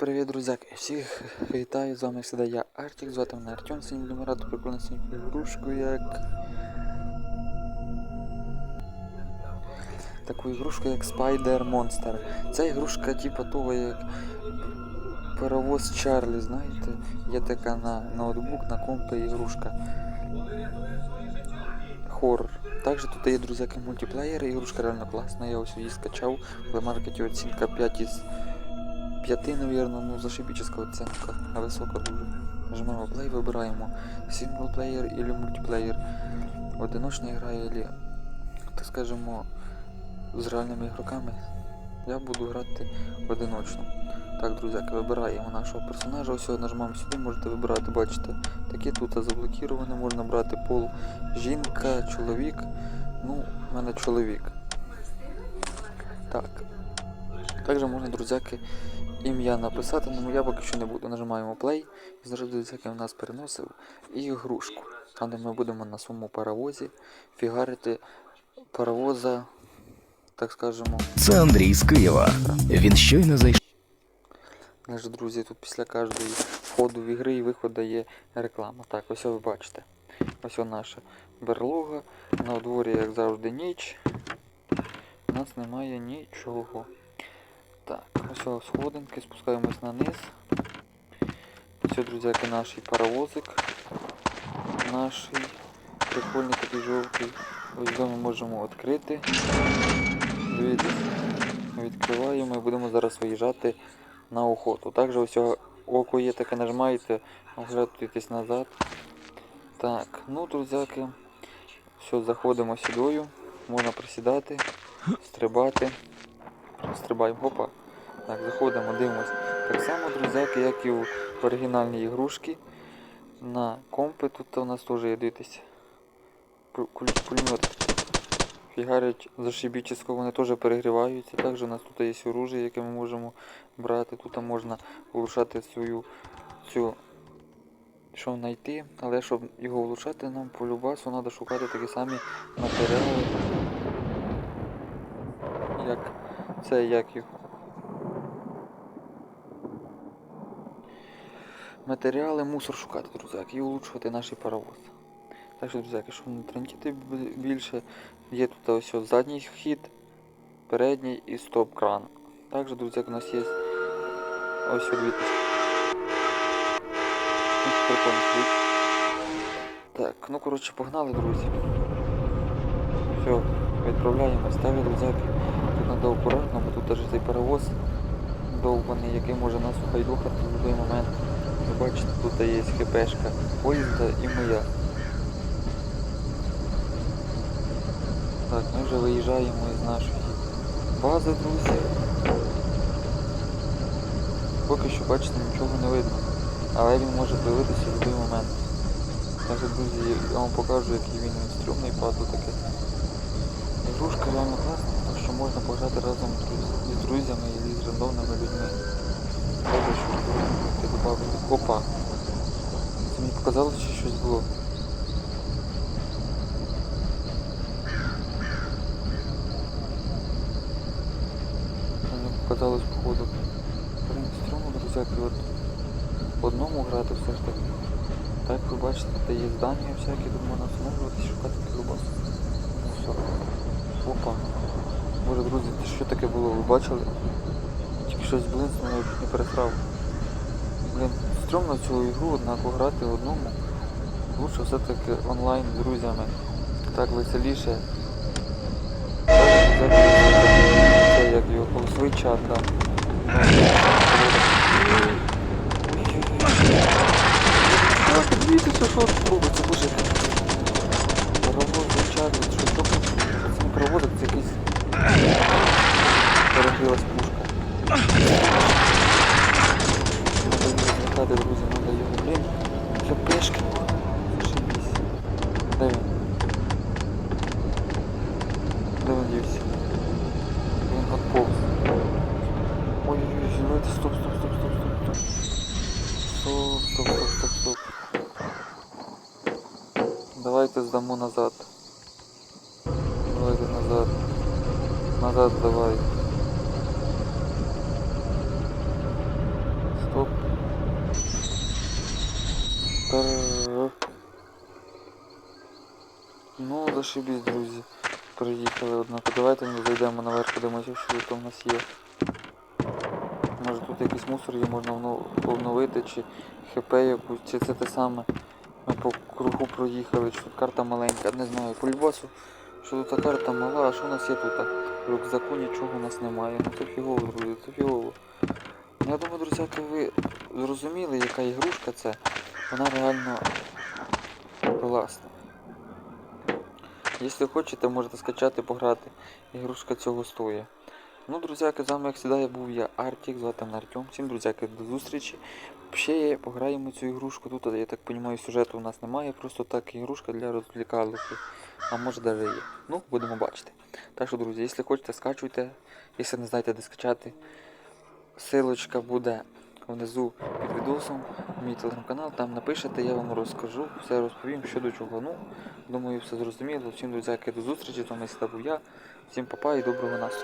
Привіт, друзяки! Всіх вітаю, з вами всегда я Артік, звати мене Артем, сьогодні будемо прикольну сьогодні ігрушку, як... Таку ігрушку, як Spider Monster. Ця ігрушка типу того, як паровоз Чарлі, знаєте? Є така на ноутбук, на компі ігрушка. Хоррор. Також тут є, друзяки, мультиплеєр, ігрушка реально класна, я ось її скачав, в маркеті оцінка 5 із 5, наверное, ну зашибическая оценка, а висока дуже. Нажимаємо play, вибираємо синглплеєр или мультиплеєр. Одиночна гра или, так скажемо, з реальними ігроками. Я буду грати одиночно. Так, друзяки, вибираємо нашого персонажа. Ось нажимаємо сюди, можете вибирати, бачите. Таке тут заблокіроване, можна брати пол жінка, чоловік. Ну, в мене чоловік. Так. Також можна, друзяки, ім'я написати, але я поки що не буду. Нажимаємо play і зараз друзяки в нас переносив ігрушку. Там де ми будемо на своєму паровозі фігарити паровоза, так скажемо. Це Андрій з Києва. Він щойно зайшов. Наш друзі, тут після кожної входу в ігри і виходу є реклама. Так, ось ви бачите. Ось наша берлога. На дворі, як завжди, ніч. У нас немає нічого. Так, ось сходинки, спускаємось на низ. Ось, друзяки, наш паровозик. Наш прикольний такий жовтий. Ось ми можемо відкрити. Дивіться, відкриваємо і будемо зараз виїжджати на охоту. Також ось око є таке, нажимаєте, оглядуєтесь назад. Так, ну, друзяки, все, заходимо сюдою, можна присідати, стрибати. Стрибаємо, опа. Так, заходимо, дивимось. Так само, друзяки, як і в оригінальній ігрушці. На компи тут у нас теж є куль- Пулемет фігарять зашибічесько, вони теж перегріваються. Також у нас тут є оружие, яке ми можемо брати. Тут можна улучшати свою цю що знайти, але щоб його влучати, нам по любасу треба шукати такі самі матеріали. Як це як його. Матеріали мусор шукати, друзяки, і улучшувати наш паровоз. Так що, друзяки, щоб не трендіти більше, є тут ось задній вхід, передній і стоп-кран. Також, друзяки, у нас є ось світ. Так, ну коротше, погнали, друзі. Все, відправляємось. Ставлю, друзяки. Тут треба акуратно, бо тут теж цей паровоз довбаний, який може нас ухайдухати в будь-який момент. Бачите, тут є хпшка поїзда і моя. Так, ми вже виїжджаємо із нашої бази, друзі. Поки що, бачите, нічого не видно. Але він може з'явитися в будь-який момент. Так друзі, я вам покажу, який він стрімний паду таке. Ігрушка реально класна, тому що можна пограти разом з друзями і з рандомними людьми. Добре, що ти. Опа! Це мені показалось, що щось було. Мені показалось походу. Блин, стрьомно, друзяки, от в одному грати все ж таки. Так ви бачите, тут є здання всякі, тут можна встановлювати, шукати колбас. Ну все. Опа. Боже, друзі, це що таке було? Ви бачили? Тільки щось блинцнуло, я чуть не пересрав. Блін, стрьомно цю ігру однако грати одному. Лучше все-таки онлайн з друзями. Так веселіше. Це як його голосовий чат, там. Дивіться, що тут робиться, боже. Паровозний чат, що не проводить, якийсь перегрілась пушка. Надо його зникати, друзі, надо його. Блін, для пешки. Зашибісь. Де він? Де він дівся? Він отповз. Ой-ой-ой, давайте стоп, стоп, стоп, стоп, стоп, стоп. Стоп, стоп, стоп, стоп, стоп. Давайте здамо назад. Давайте назад. Назад давай. Ну, зашибісь, друзі. Приїхали, однако. Давайте ми зайдемо наверх, подивимося, що там у нас є. Може тут якийсь мусор є, можна обновити, чи ХП якусь, чи це те саме. Ми по кругу проїхали, чи тут карта маленька, не знаю. По любасу, що тут карта мала, а що у нас є тут? Рюкзаку нічого у нас немає. Ну це фігово, друзі, це фігово. Я думаю, друзяки, ви зрозуміли, яка ігрушка це. Вона реально класна. Якщо хочете, можете скачати, пограти. Ігрушка цього стоїть. Ну, друзяки, з вами, як завжди, був я Артік, звати мене Артем. Всім, друзяки, до зустрічі. Ще пограємо цю ігрушку. Тут, я так розумію, сюжету у нас немає, просто так ігрушка для розвлікалки. А може навіть є. Ну, будемо бачити. Так що, друзі, якщо хочете, скачуйте. Якщо не знаєте, де скачати, силочка буде внизу під відосом. Мій телеграм-канал, там напишете, я вам розкажу, все розповім, що до чого. Ну, думаю, все зрозуміло. Всім, друзяки, до зустрічі. З завжди був я. Всім папа і доброго настрою.